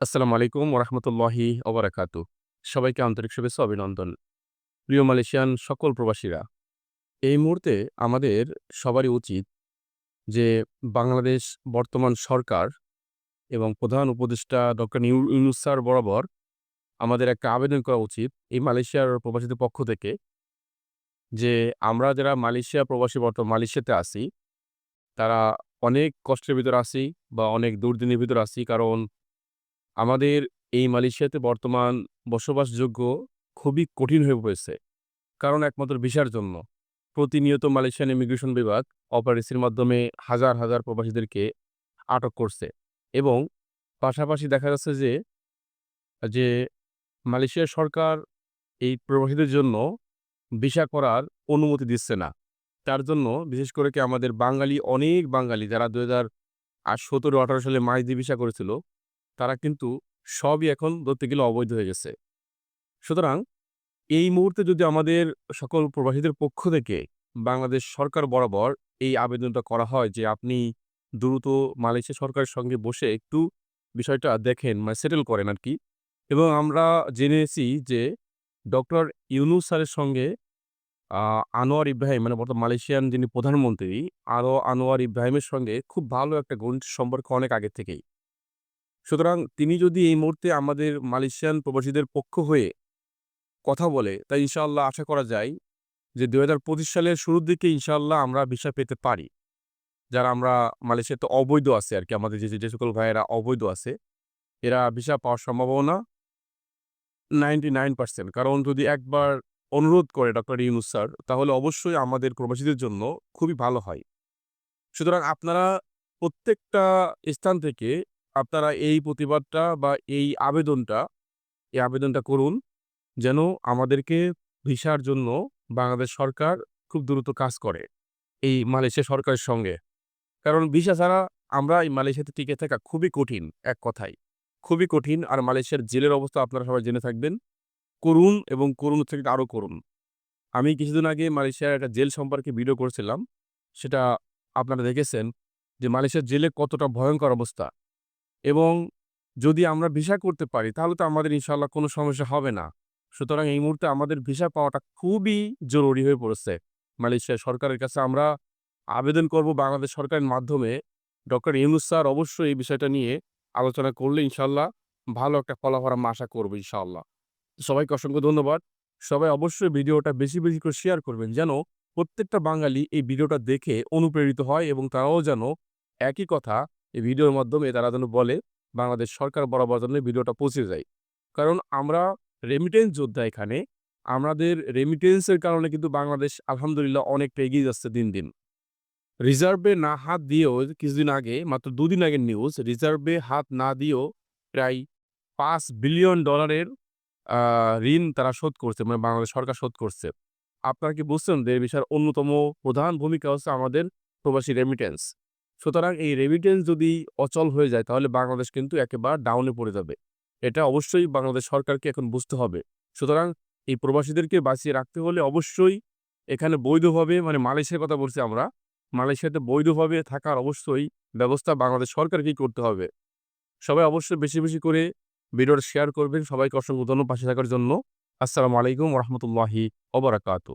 আসসালামু আলাইকুম ওরহমতুল্লাহি ওবরাকাতু। সবাইকে আন্তরিক শুভেচ্ছা, অভিনন্দন। প্রিয় মালয়েশিয়ান সকল প্রবাসীরা, এই মুহূর্তে আমাদের সবারই উচিত যে বাংলাদেশ বর্তমান সরকার এবং প্রধান উপদেষ্টা ডক্টর ইউনুস স্যার বরাবর আমাদের একটা আবেদন করা উচিত এই মালয়েশিয়ার প্রবাসীদের পক্ষ থেকে যে আমরা যারা মালয়েশিয়া প্রবাসী বর্তমান মালয়েশিয়াতে আছি, তারা অনেক কষ্টের ভিতর আছি বা অনেক দুর্দিনের ভিতর আছি। কারণ আমাদের এই মালয়েশিয়াতে বর্তমান বসবাসযোগ্য খুবই কঠিন হয়ে পড়েছে। কারণ একমাত্র ভিসার জন্য। প্রতিনিয়ত মালয়েশিয়ান ইমিগ্রেশন বিভাগ অপারেসির মাধ্যমে হাজার, হাজার প্রবাসীদেরকে আটক করছে এবং পাশাপাশি দেখা যাচ্ছে যে, যে মালয়েশিয়ার সরকার এই প্রবাসীদের জন্য ভিসা করার অনুমতি দিচ্ছে না। তার জন্য বিশেষ করে কি আমাদের বাঙালি অনেক বাঙালি যারা ২০১৭-১৮ সালে মাইদি ভিসা করেছিল তারা কিন্তু সবই এখন ধরতে গেলে অবৈধ হয়ে গেছে। সুতরাং এই মুহূর্তে যদি আমাদের সকল প্রবাসীদের পক্ষ থেকে বাংলাদেশ সরকার বরাবর এই আবেদনটা করা হয় যে আপনি দ্রুত মালয়েশিয়া সরকারের সঙ্গে বসে একটু বিষয়টা দেখেন মানে সেটেল করেন আর কি এবং আমরা জেনেছি যে ডক্টর ইউনুস স্যারের সঙ্গে আনোয়ার ইব্রাহিম মানে বর্তমান মালয়েশিয়ান যিনি প্রধানমন্ত্রী আরও আনোয়ার ইব্রাহিমের সঙ্গে খুব ভালো একটা ঘনিষ্ঠ সম্পর্ক অনেক আগে থেকেই। সুতরাং তিনি যদি এই মুহূর্তে আমাদের মালয়েশিয়ান প্রবাসীদের পক্ষ হয়ে কথা বলে, তাই ইনশাআল্লাহ আশা করা যায় যে ২০২৫ সালের শুরুর দিকে ইনশাআল্লাহ আমরা ভিসা পেতে পারি। যারা আমরা মালয়েশিয়াতে অবৈধ আছে আরকি আমাদের যে, যে সকল ভাইয়েরা অবৈধ আছে, এরা ভিসা পাওয়ার সম্ভাবনা 99% কারণ যদি একবার অনুরোধ করে ডক্টর ইউনুস স্যার, তাহলে অবশ্যই আমাদের প্রবাসীদের জন্য খুবই ভালো হয়। সুতরাং আপনারা প্রত্যেকটা স্থান থেকে আপনারা এই প্রতিবাদটা বা এই আবেদনটা, এই আবেদনটা করুন যেন আমাদেরকে ভিসার জন্য বাংলাদেশ সরকার খুব দ্রুত কাজ করে এই মালয়েশিয়া সরকারের সঙ্গে। কারণ ভিসা ছাড়া আমরা এই মালয়েশিয়াতে টিকে থাকা খুবই কঠিন এক কথায়। খুবই কঠিন আর মালয়েশিয়ার জেলের অবস্থা আপনারা সবাই জেনে থাকবেন। করুন এবং করুণ থেকে আরও করুন আমি কিছুদিন আগে মালয়েশিয়ার একটা জেল সম্পর্কে ভিডিও করেছিলাম। সেটা আপনারা দেখেছেন যে মালয়েশিয়ার জেলে কতটা ভয়ঙ্কর অবস্থা। এবং যদি আমরা ভিসা করতে পারি তাহলে তো আমাদের ইনশাল্লাহ কোনো সমস্যা হবে না। সুতরাং এই মুহূর্তে আমাদের ভিসা পাওয়াটা খুবই জরুরি হয়ে পড়েছে। মালয়েশিয়া সরকারের কাছে আমরা আবেদন করব বাংলাদেশ সরকারের মাধ্যমে ডক্টর ইউনুস স্যার অবশ্যই এই বিষয়টা নিয়ে আলোচনা করলে ইনশাল্লাহ ভালো একটা ফলাফল আমরা আশা করব ইনশাআল্লাহ। সবাইকে অসংখ্য ধন্যবাদ। সবাই অবশ্যই ভিডিওটা বেশি, বেশি করে শেয়ার করবেন যেন প্রত্যেকটা বাঙালি এই ভিডিওটা দেখে অনুপ্রেরিত হয় এবং তারাও যেন একই কথা এই ভিডিওর মাধ্যমে তারা যেন বলে বাংলাদেশ সরকার বরাবর যেন ভিডিওটা পৌঁছে যায়। কারণ আমরা রেমিটেন্স যোদ্ধা এখানে। আমাদের রেমিটেন্সের কারণে কিন্তু বাংলাদেশ আলহামদুলিল্লাহ অনেকটা এগিয়ে যাচ্ছে দিন, দিন। রিজার্ভে না হাত দিয়েও কিছুদিন আগে মাত্র দুদিন আগের নিউজ রিজার্ভে হাত না দিয়েও প্রায় পাঁচ বিলিয়ন ডলারের ঋণ তারা শোধ করছে মানে বাংলাদেশ সরকার শোধ করছে। আপনারা কি বুঝছেন যে বিষয়ের অন্যতম প্রধান ভূমিকা হচ্ছে আমাদের প্রবাসী রেমিটেন্স। সুতরাং এই রেমিটেন্স যদি অচল হয়ে যায় তাহলে বাংলাদেশ কিন্তু একেবারে ডাউনে পড়ে যাবে। এটা অবশ্যই বাংলাদেশ সরকারকে এখন বুঝতে হবে। সুতরাং এই প্রবাসীদেরকে বাঁচিয়ে রাখতে হলে অবশ্যই এখানে বৈধভাবে মানে মালয়েশিয়ার কথা বলছি আমরা। মালয়েশিয়াতে বৈধভাবে থাকার অবশ্যই ব্যবস্থা বাংলাদেশ সরকারকেই করতে হবে। সবাই অবশ্যই বেশি, বেশি করে ভিডিওটা শেয়ার করবেন। সবাইকে অসংখ্য ধন্যবাদ পাশে থাকার জন্য। আসসালামু আলাইকুম ওরহমতুল্লাহি ওবারাকাতু।